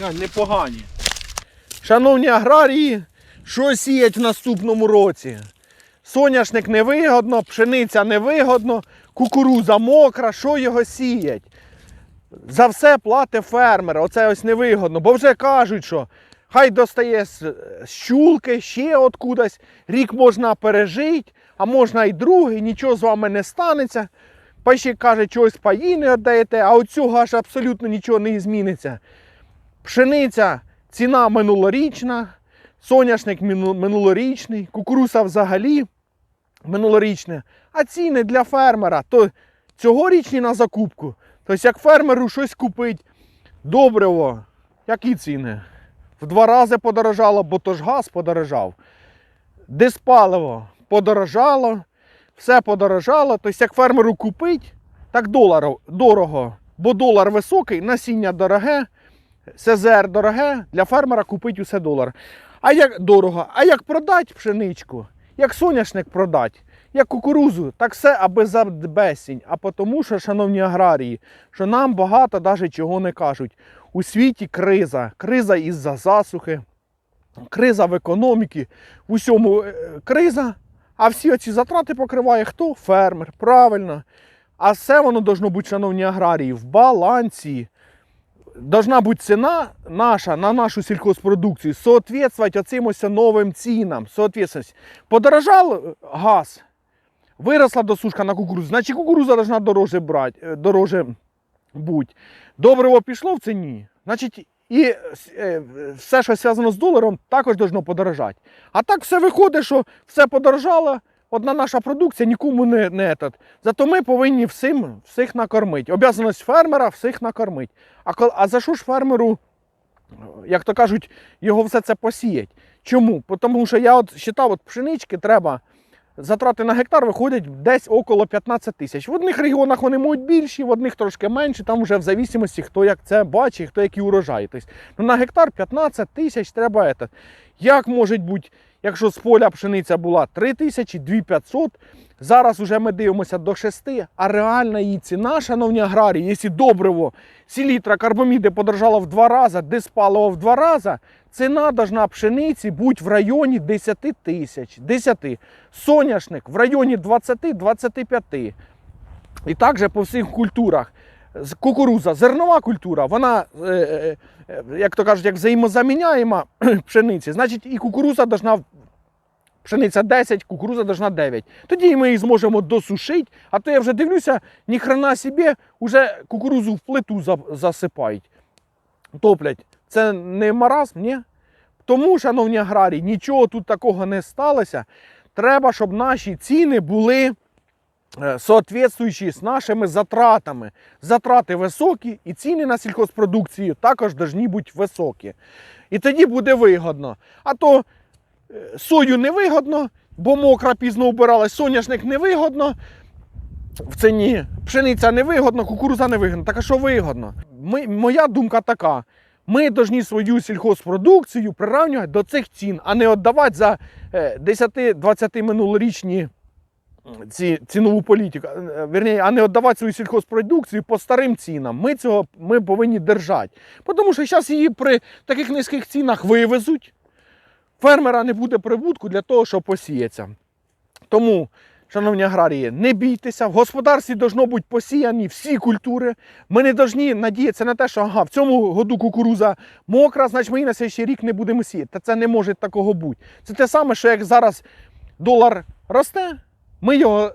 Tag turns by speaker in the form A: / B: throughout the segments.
A: Непогані. Шановні аграрії, що сіять в наступному році? Соняшник невигодно, пшениця невигодно, кукуруза мокра, що його сіять? За все платить фермер, оце ось невигодно, бо вже кажуть, що хай достає щулки, ще откудись, рік можна пережити, а можна і другий, нічого з вами не станеться. Пайщик каже, чогось паї не віддаєте, а цього аж абсолютно нічого не зміниться. Пшениця ціна минулорічна, соняшник минулорічний, кукуруза взагалі минулорічна. А ціни для фермера то цьогорічні на закупку. Тобто, як фермеру щось купить, добриво, які ціни? В два рази подорожало, бо то ж газ подорожав. Диспаливо подорожало, все подорожало. Тобто, як фермеру купить, так долар дорого. Бо долар високий, насіння дороге, СЗР дороге, для фермера купить усе долар. А як дорого? А як продать пшеничку, як соняшник продать, як кукурузу, так все аби за безсінь. А тому, що, шановні аграрії, що нам багато навіть чого не кажуть. У світі криза, криза із-за засухи, криза в економіці, в усьому е, криза. А всі оці затрати покриває хто? Фермер, правильно. А все воно должно бути, шановні аграрії, в балансі. Должна бути ціна наша на нашу сільхозпродукцію соответствовать оцим ось новим цінам. Подорожав е, газ, виросла досушка на кукурузу, значить кукуруза должна дороже брати, е, дороже бути. Добриво пішло в ціні, значить і е, все, що зв'язано з доларом, також должно подорожати. А так все виходить, що все подорожало, одна наша продукція нікому не, не етат. Зато ми повинні всім, всіх накормити. Обязаність фермера всіх накормити. А, а за що ж фермеру, як то кажуть, його все це посіять? Чому? Тому що я от вважав, от пшенички треба. Затрати на гектар виходять десь около 15 тисяч. В одних регіонах вони можуть більші, в одних трошки менші, там вже в зависимості, хто як це бачить, хто який урожай. Тобто, ну, на гектар 15 тисяч треба. Это. Як може бути, якщо з поля пшениця була 3 тисячі, 2500, зараз вже ми дивимося до 6, а реальна її ціна, шановні аграрії, якщо добриво, селітра, карбоміди подорожало в два рази, диспаливо в два рази, ціна должна пшениці бути в районі 10 тисяч. 10. Соняшник в районі 20-25. І так же по всіх культурах. Кукуруза, зернова культура, вона, е, е, е, як то кажуть, як взаємозаміняєма пшениці, значить і кукуруза должна пшениця 10, кукуруза должна 9. Тоді ми її зможемо досушити, а то я вже дивлюся, ні хрена собі, вже кукурузу в плиту засипають. Топлять. Це не маразм, ні? Тому, шановні аграрії, нічого тут такого не сталося. Треба, щоб наші ціни були соответствуючі з нашими затратами. Затрати високі і ціни на сільхозпродукцію також повинні бути високі. І тоді буде вигодно. А то е, сою не вигодно, бо мокра пізно убиралась, соняшник не вигодно. В ціні пшениця не вигодно, кукуруза не вигодно. Так а що вигодно? Ми, моя думка така. Ми повинні свою сільхозпродукцію приравнювати до цих цін, а не віддавати за е, 10-20 минулорічні м, ці, цінову політику, е, а не віддавати свою сільхозпродукцію по старим цінам. Ми цього ми повинні держати. Тому що зараз її при таких низьких цінах вивезуть. Фермера не буде прибутку для того, щоб посіяться. Тому, шановні аграрії, не бійтеся, в господарстві должно бути посіяні всі культури. Ми не повинні надіятися на те, що ага, в цьому году кукуруза мокра, значить ми її на слідчий рік не будемо сіяти. Та це не може такого бути. Це те саме, що як зараз долар росте, ми його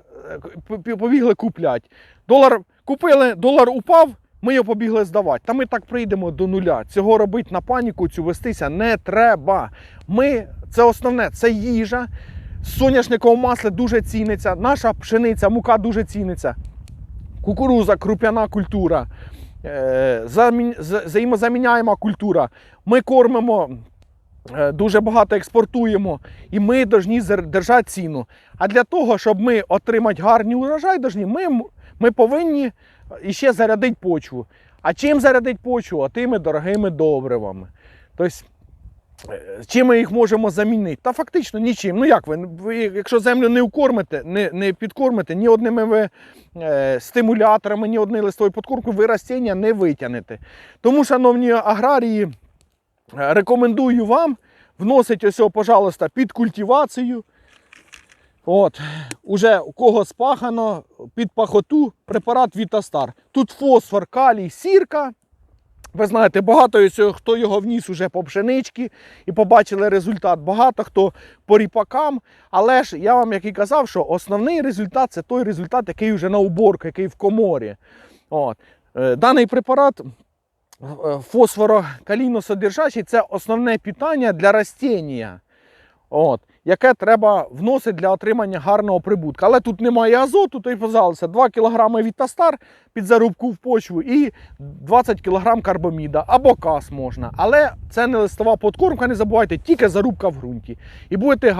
A: е, побігли купляти. Долар купили, долар упав. Ми його побігли здавати. Та ми так прийдемо до нуля. Цього робити на паніку, цю вестися не треба. Ми це основне, це їжа. Соняшникове масло дуже ціниться, наша пшениця, мука дуже ціниться. Кукуруза, круп'яна культура, е, взаємозаміняєма культура. Ми кормимо, е, дуже багато експортуємо, і ми повинні держати ціну. А для того, щоб ми отримати гарний урожай, ми, ми повинні іще зарядити почву. А чим зарядити почву? А тими дорогими добривами. Тобто, е, чим ми їх можемо замінити? Та фактично нічим. Ну як ви? ви якщо землю не укормите, не, не підкормите, ні одними ви е, стимуляторами, ні одною листовою подкормкою, ви растіння не витягнете. Тому, шановні аграрії, Е, Рекомендую вам вносити ось, пожалуйста, під культивацію. От, уже у кого спахано під пахоту препарат Вітастар. Тут фосфор, калій, сірка. Ви знаєте, багато хто його вніс уже по пшенички і побачили результат. Багато хто по ріпакам. Але ж я вам як і казав, що основний результат це той результат, який вже на уборку, який в коморі. От. Е, Даний препарат фосфорокалійно-содержащий це основне питання для растіння. От, яке треба вносити для отримання гарного прибутку. Але тут немає азоту, то й пожалуйста, 2 кг Вітастар під зарубку в почву і 20 кг карбоміда або кас можна. Але це не листова подкормка, не забувайте, тільки зарубка в ґрунті. І будете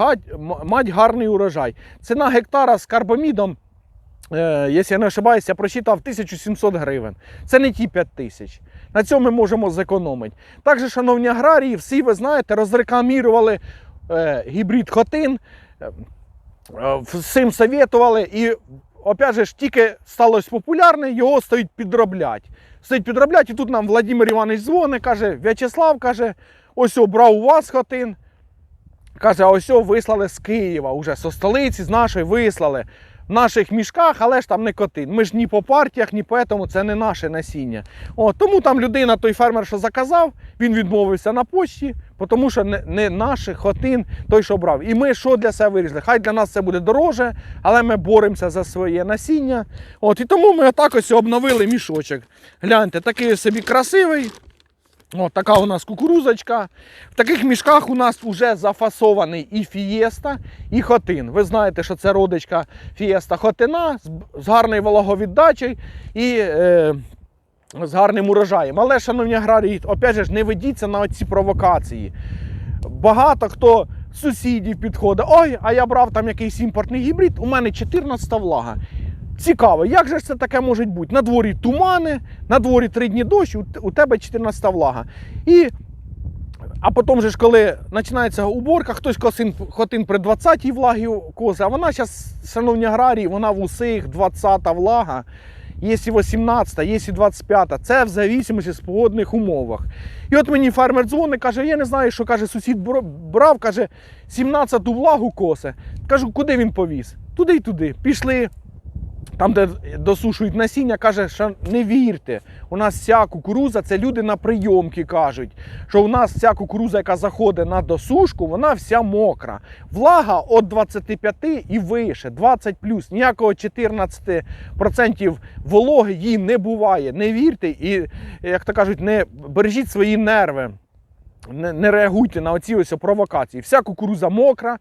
A: мати гарний урожай. Ціна гектара з карбомідом. Е, якщо я не ошибаюся, я прочитав 1700 гривень. Це не ті 5 тисяч. На цьому ми можемо зекономити. Також, шановні аграрії, всі ви знаєте, розрекламірували е, гібрид Хотин, е, всім советували. І опять же, тільки сталося популярне, його стоїть підроблять. Стоїть підроблять, і тут нам Владимир Іванович дзвонить, каже, В'ячеслав каже, ось обрав у вас Хотин. Каже, а ось вислали з Києва, уже зі столиці, з нашої вислали. Наших мішках, але ж там не котин. Ми ж ні по партіях, ні по тому, це не наше насіння. О, тому там людина, той фермер, що заказав, він відмовився на почті, тому що не, не наших хотин той, що брав. І ми що для себе вирішили? Хай для нас це буде дороже, але ми боремося за своє насіння. От, і тому ми отак ось обновили мішочок. Гляньте, такий собі красивий. От така у нас кукурузочка. В таких мішках у нас вже зафасований і фієста, і хотин. Ви знаєте, що це родичка фієста хотина з, гарною вологовіддачею і е, з гарним урожаєм. Але, шановні аграрії, опять же, не ведіться на ці провокації. Багато хто сусідів підходить. Ой, а я брав там якийсь імпортний гібрид, у мене 14 влага. Цікаво, як же це таке може бути? На дворі тумани, на дворі три дні дощ, у- тебе 14 влага. І, а потім же ж, коли починається уборка, хтось косин, хотин при 20 влагі кози, а вона зараз, шановні аграрії, вона в усіх 20 влага. Є і 18, є і 25. Це в зависимості з погодних умовах. І от мені фермер дзвонить, каже, я не знаю, що каже, сусід брав, каже, 17 влагу косе. Кажу, куди він повіз? Туди й туди. Пішли. Там, де досушують насіння, каже, що не вірте. У нас вся кукуруза, це люди на прийомки кажуть, що у нас вся кукуруза, яка заходить на досушку, вона вся мокра. Влага від 25 і вище, 20 плюс. Ніякого 14% вологи їм не буває. Не вірте і, як то кажуть, не бережіть свої нерви. Не, не реагуйте на оці ось провокації. Вся кукуруза мокра.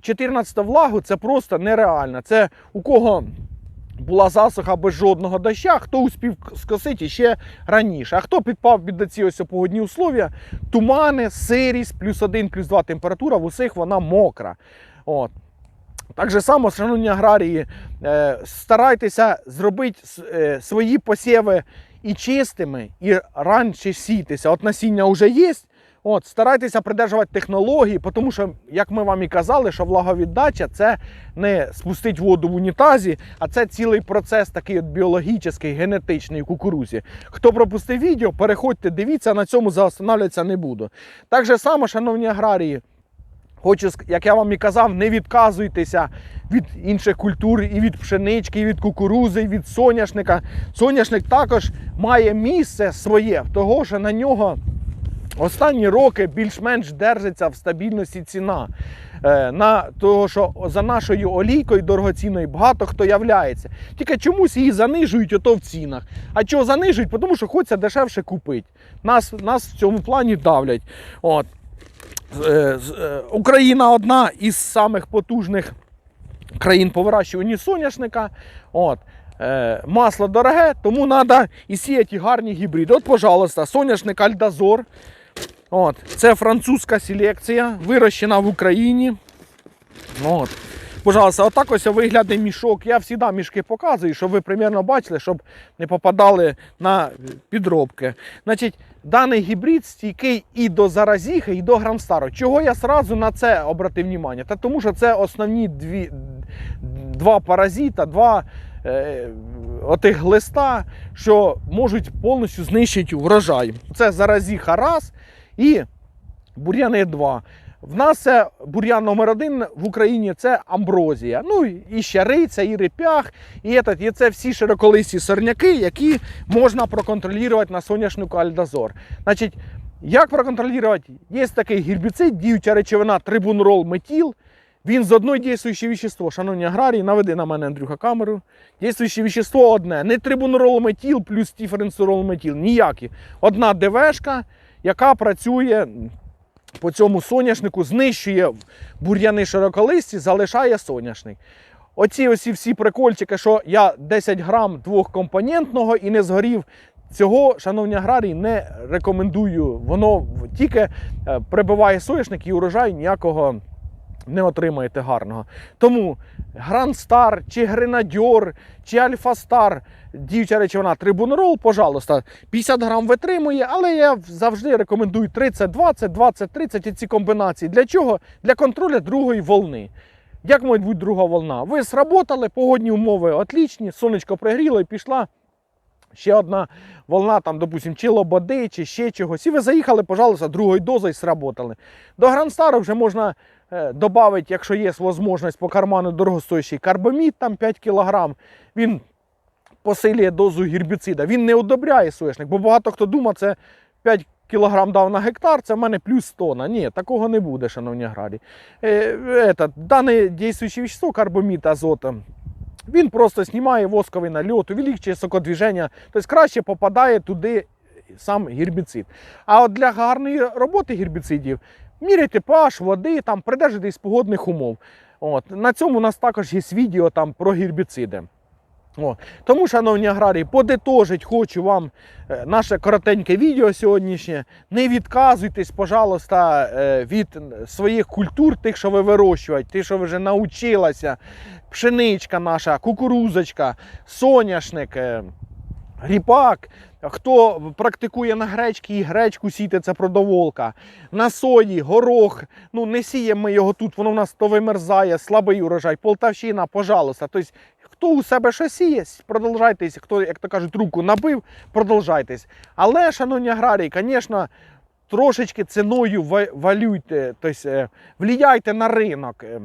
A: 14 влагу це просто нереально. Це у кого була засуха без жодного доща, хто успів скосити ще раніше. А хто підпав під ці ось погодні условия, тумани, сирість, плюс 1, плюс 2 температура, в усіх вона мокра. От. Так же само, шановні аграрії, е, старайтеся зробити е, свої посіви і чистими, і раніше сійтеся. От насіння вже є. От, старайтеся придержувати технології, тому що, як ми вам і казали, що влаговіддача це не спустить воду в унітазі, а це цілий процес такий от біологічний, генетичний у кукурузі. Хто пропустив відео, переходьте, дивіться, на цьому заостанавлюватися не буду. Так же само, шановні аграрії, Хочу, як я вам і казав, не відказуйтеся від інших культур, і від пшенички, і від кукурузи, і від соняшника. Соняшник також має місце своє, того що на нього останні роки більш-менш держиться в стабільності ціна. Е, На того, що за нашою олійкою дорогоцінною багато хто являється. Тільки чомусь її занижують ото в цінах. А чого занижують? Тому що хочеться дешевше купити. Нас, нас в цьому плані давлять. От. Е, е, Україна одна із самих потужних країн по вирощуванню соняшника. От. Масло дороге, тому треба і сіяти гарні гібриди. От, пожалуйста, соняшник Альдазор. От. Це французька селекція, вирощена в Україні. От. Пожалуйста, отак ось виглядає мішок. Я завжди мішки показую, щоб ви примерно бачили, щоб не попадали на підробки. Значить, даний гібрид стійкий і до заразіхи, і до грамстару. Чого я сразу на це обратив увагу? Та тому що це основні дві, два паразита, два е, отих глиста, що можуть повністю знищити врожай. Це заразіха раз і бур'яни 2. В нас це бур'ян номер один в Україні це амброзія. Ну і щариця, і репях, і, этот, і це всі широколисті сорняки, які можна проконтролювати на соняшнику Альдазор. Значить, як проконтролювати? Є такий гербіцид, діюча речовина трибунрол метіл. Він з одної діюче вещество, шановні аграрії, наведи на мене Андрюха камеру. Діюче вещество одне. Не трибунрол метіл плюс тіференцирол метіл. Ніякі. Одна ДВшка, яка працює по цьому соняшнику, знищує бур'яни широколисті, залишає соняшник. Оці ось всі прикольчики, що я 10 грам двохкомпонентного і не згорів. Цього, шановні аграрії, не рекомендую. Воно тільки е, прибиває соняшник і урожай ніякого не отримаєте гарного. Тому Гранд Стар, чи Гренадьор, чи Альфа Стар, діюча речовина Трибунрол, пожалуйста, 50 грам витримує, але я завжди рекомендую 30-20, 20-30 і ці комбінації. Для чого? Для контролю другої волни. Як може бути друга волна? Ви сработали, погодні умови отлічні, сонечко пригріло і пішла ще одна волна, там, допустим, чи лободи, чи ще чогось. І ви заїхали, пожалуйста, другою дозою сработали. До Грандстару вже можна е, додати, якщо є можливість по карману дорогостоящий карбамід, там 5 кг. Він посилює дозу гербіцида. Він не одобряє соняшник, бо багато хто думає, це 5 кілограм дав на гектар, це в мене плюс тонна. Ні, такого не буде, шановні аграрії. Е, этот, дане діюче вещество, карбамід азотом, він просто знімає восковий нальот, увеличує сокодвіження, тобто краще попадає туди сам гербіцид. А от для гарної роботи гербіцидів міряйте pH, води, там, придержитись погодних умов. От. На цьому у нас також є відео там, про гербіциди. О. Тому, шановні аграрії, подитожить хочу вам е, наше коротеньке відео сьогоднішнє. Не відказуйтесь, пожалуйста, е, від своїх культур, тих, що ви вирощуєте, тих, що ви вже навчилися. Пшеничка наша, кукурузочка, соняшник, е, ріпак. Хто практикує на гречки і гречку сіти, це продоволка. На сої, горох. Ну не сіємо ми його тут, воно в нас то вимерзає, слабий урожай. Полтавщина, пожалуйста. Тобто, хто у себе що сіє, продовжайтесь. Хто, як то кажуть, руку набив, продовжайтесь. Але, шановні аграрії, звісно, трошечки ціною валюйте, тобто, е, влияйте на ринок. е,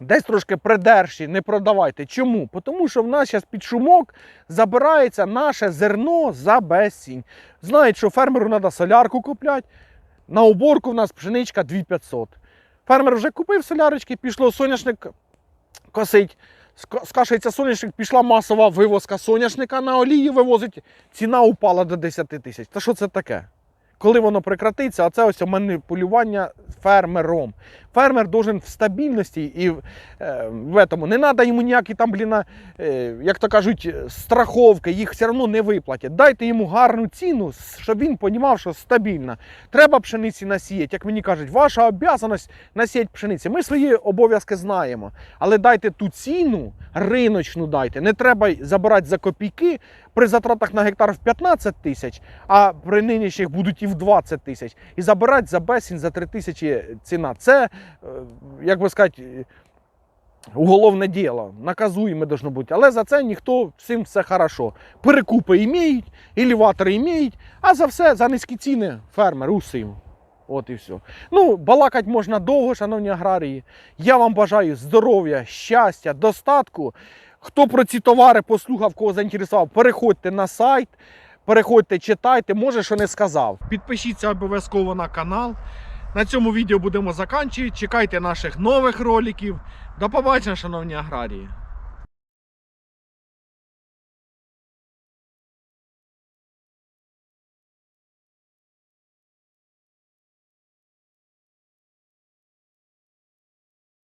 A: Десь трошки придержі, не продавайте. Чому? Тому що в нас зараз під шумок забирається наше зерно за безцінь. Знають, що фермеру треба солярку купляти. На уборку в нас пшеничка 2500. Фермер вже купив солярочки, пішло соняшник косить. Ска- Скашується соняшник, пішла масова вивозка соняшника на олії вивозить. Ціна упала до 10 тисяч. Та що це таке? Коли воно прекратиться, а це ось маніпулювання фермером. Фермер должен в стабільності і е, в этому. Не треба йому ніякі там, блін, е, як то кажуть, страховки, їх все одно не виплатять. Дайте йому гарну ціну, щоб він розумів, що стабільна. Треба пшениці насіяти. Як мені кажуть, ваша обов'язаність насіяти пшениці. Ми свої обов'язки знаємо. Але дайте ту ціну, риночну дайте. Не треба забирати за копійки при затратах на гектар в 15 тисяч, а при нинішніх будуть і в 20 тисяч. І забирати за безцінь за 3 тисячі ціна. Це, як би сказати, е, уголовне діло. Наказуємо должно бути. Але за це ніхто всім все хорошо. Перекупи імеють, елеватори імеють, а за все за низькі ціни фермер усім. От і все. Ну, балакать можна довго, шановні аграрії. Я вам бажаю здоров'я, щастя, достатку. Хто про ці товари послухав, кого заінтересував, переходьте на сайт, переходьте, читайте, може, що не сказав. Підпишіться обов'язково на канал. На цьому відео будемо закінчувати. Чекайте наших нових роликів. До побачення, шановні аграрії.